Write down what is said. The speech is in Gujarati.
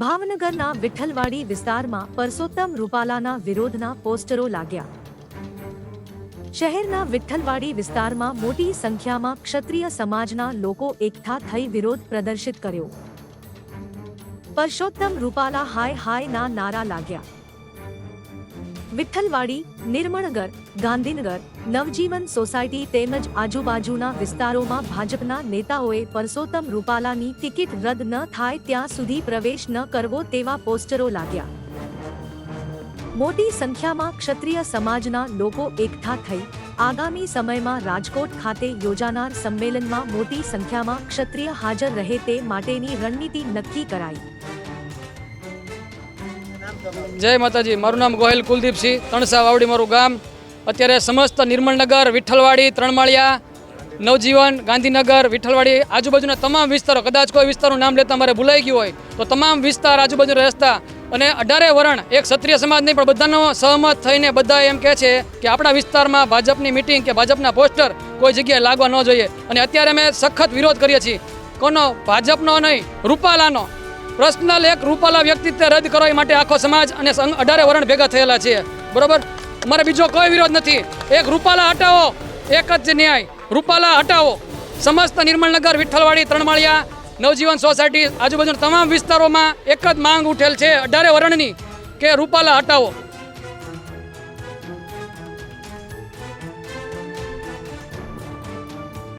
ભાવનગરના વિઠ્ઠલવાડી વિસ્તારમાં પરસોત્તમ રૂપાલાના વિરોધના પોસ્ટરો લાગ્યા. શહેરના વિઠ્ઠલવાડી વિસ્તારમાં મોટી સંખ્યામાં ક્ષત્રિય સમાજના લોકો એકઠા થઈ વિરોધ પ્રદર્શિત કર્યો. પરસોત્તમ રૂપાલા હાય હાયના નારા લાગ્યા. વિઠ્ઠલવાડી નિર્મળગર ગાંધીનગર, નવજીવન સોસાયટી તેમજ આજુબાજુના વિસ્તારોમાં ભાજપના નેતાઓએ પરસોત્તમ રૂપાલાની ટિકિટ રદ ન થાય ત્યાં સુધી પ્રવેશ ન કરવો તેવા પોસ્ટરો લાગ્યા. મોટી સંખ્યામાં ક્ષત્રિય સમાજના લોકો એકઠા થઈ આગામી સમયમાં રાજકોટ ખાતે યોજાનાર સંમેલનમાં મોટી સંખ્યામાં ક્ષત્રિય હાજર રહે તે માટેની રણનીતિ નક્કી કરાઈ. જય માતાજી, મારું નામ ગોહિલ કુલદીપસિંહ, તણસા વાવડી મારું ગામ. અત્યારે સમસ્ત નિર્મળનગર વિઠ્ઠલવાડી, ત્રણમાળિયા, નવજીવન, ગાંધીનગર, વિઠ્ઠલવાડી આજુબાજુના તમામ વિસ્તારો, કદાચ કોઈ વિસ્તારનું નામ લેતા મારે ભૂલાઈ ગયું હોય, તો તમામ વિસ્તાર આજુબાજુ રસ્તા અને અઢારે વરણ, એક ક્ષત્રિય સમાજ નહીં, પણ બધાનો સહમત થઈને બધા એમ કહે છે કે આપણા વિસ્તારમાં ભાજપની મિટિંગ કે ભાજપના પોસ્ટર કોઈ જગ્યાએ લાગવા ન જોઈએ. અને અત્યારે અમે સખત વિરોધ કરીએ છીએ. કોનો ભાજપનો નહીં, રૂપાલાનો. પર્સનલ એક રૂપાલા વ્યક્તિત્વ રદ કરવા માટે આખો સમાજ અને અઢારે વરણ ભેગા થયેલા છે. બરોબર? અમારે બીજો કોઈ વિરોધ નથી. એક રૂપાલા હટાવો, એક જ ન્યાય. રૂપાલા હટાવો. સમસ્ત નિર્મળનગર વિઠ્ઠલવાડી, ત્રણમાળિયા, નવજીવન સોસાયટી આજુબાજુના તમામ વિસ્તારોમાં એક જ માંગ ઉઠેલ છે અઢારે વરણની કે રૂપાલા હટાવો.